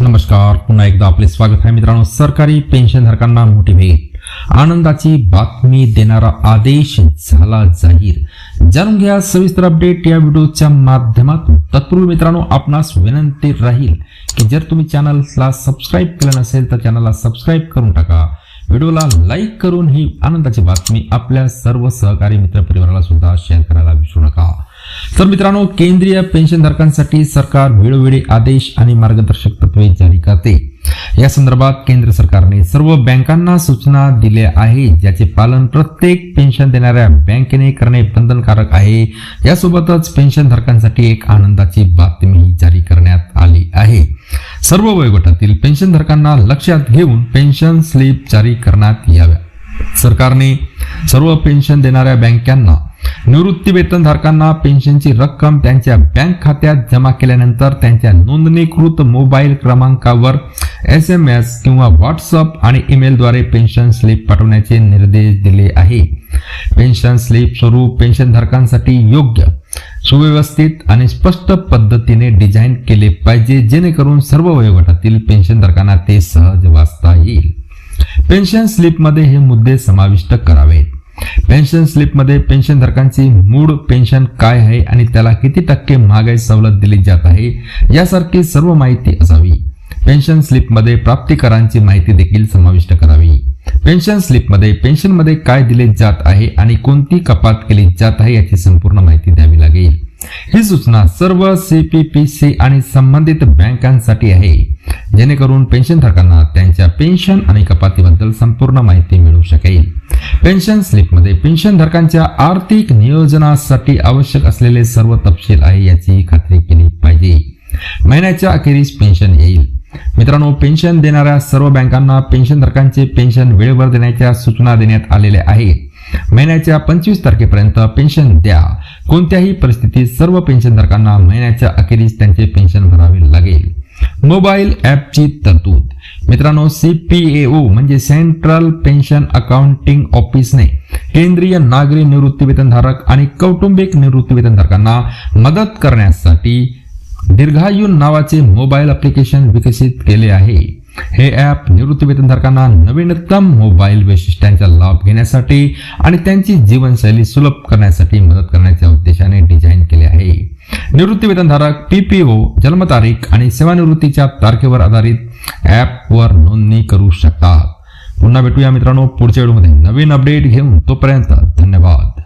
नमस्कार. पुन्हा एकदा आपले स्वागत आहे मित्रांनो. सरकारी पेन्शनधारकांना मोठी भेट आनंदाची बातमी देणारा आदेश झाला जाहीर. जाणून घ्या सविस्तर अपडेट या व्हिडिओच्या माध्यमातून. तत्पूर्वी मित्रांनो आपणास विनंती राहील की जर तुम्ही चॅनलला सबस्क्राईब केलं नसेल तर चॅनलला सबस्क्राईब करून टाका. व्हिडिओला लाईक करून ही आनंदाची बातमी आपल्या सर्व सहकारी मित्र परिवाराला सुद्धा शेअर करायला विसरू नका. तर मित्रांनो केंद्रीय पेन्शनधारकांसाठी सरकार वेळोवेळी आदेश आणि मार्गदर्शक तत्वे जारी करते. या संदर्भात केंद्र सरकारने सर्व बँकांना सूचना दिल्या आहे ज्याचे पालन प्रत्येक पेन्शन देणाऱ्या बँकेने करणे बंधनकारक आहे. यासोबतच पेन्शनधारकांसाठी एक आनंदाची बातमी जारी करण्यात आली आहे. सर्व वयोगटातील पेन्शनधारकांना लक्षात घेऊन पेन्शन स्लिप जारी करण्यात याव्या. सरकारने सर्व पेन्शन देणाऱ्या बँकांना निवृत्तीवेतनधारकांना पेन्शनची रक्कम त्यांच्या बँक खात्यात जमा केल्यानंतर त्यांच्या नोंदणीकृत मोबाईल क्रमांकावर एस एम एस किंवा व्हॉट्सअप आणि ईमेलद्वारे पेन्शन स्लिप पाठवण्याचे निर्देश दिले आहे. पेन्शन स्लिप स्वरूप पेन्शनधारकांसाठी योग्य सुव्यवस्थित आणि स्पष्ट पद्धतीने डिझाईन केले पाहिजे जेणेकरून सर्व वयोगटातील पेन्शनधारकांना ते सहज वाचता येईल. पेन्शन स्लिपमध्ये हे मुद्दे समाविष्ट करावेत. पेन्शन स्लिपमध्ये पेन्शनधारकांची मूळ पेन्शन काय आहे आणि त्याला किती टक्के महागाई सवलत दिली जात आहे यासारखी सर्व माहिती असावी. पेन्शन स्लिपमध्ये प्राप्तिकरांची माहिती देखील समाविष्ट करावी. पेन्शन स्लिपमध्ये पेन्शनमध्ये काय दिले जात आहे आणि कोणती कपात केली जात आहे याची संपूर्ण माहिती द्यावी लागेल. ही सूचना सर्व सीपीपीसी आणि संबंधित बँकांसाठी आहे. जेणेकरून पेन्शनधारकांना त्यांच्या पेन्शन आणि कपातीबद्दल संपूर्ण माहिती मिळू शकेल. पेन्शन स्लिपमध्ये पेन्शनधारकांच्या आर्थिक नियोजनासाठी आवश्यक असलेले सर्व तपशील आहे याची खात्री केली पाहिजे. महिन्याच्या अखेरीस पेन्शन येईल. मित्रांनो पेन्शन देणाऱ्या सर्व बँकांना पेन्शनधारकांचे पेन्शन वेळेवर देण्याच्या सूचना देण्यात आलेल्या आहेत. महिन्याच्या पंचवीस तारखेपर्यंत पेन्शन द्या. कोणत्याही परिस्थितीत सर्व पेन्शनधारकांना महिन्याच्या अखेरीस त्यांचे पेन्शन भरावे लागेल. मोबाईल ॲपची तरतूद. मित्रांनो सीपीएओ म्हणजे सेंट्रल पेन्शन अकाउंटिंग ऑफिसने केंद्रीय नागरी निवृत्तीवेतनधारक आणि कौटुंबिक निवृत्तीवेतनधारकांना मदत करण्यासाठी दीर्घायू नावाचे मोबाईल अप्लिकेशन विकसित केले आहे. हे ॲप निवृत्तीवेतनधारकांना नवीनतम मोबाईल वैशिष्ट्यांचा लाभ घेण्यासाठी आणि त्यांची जीवनशैली सुलभ करण्यासाठी मदत करण्याच्या उद्देशाने डिझाईन केले आहे. निवृत्ती वेतनधारक पीपीओ जन्मतारीख आणि सेवानिवृत्तीच्या तारखेवर आधारित ॲपवर नोंदणी करू शकता. पुन्हा भेटूया मित्रांनो पुढच्या व्हिडिओमध्ये. नवीन अपडेट घेऊन तोपर्यंत धन्यवाद.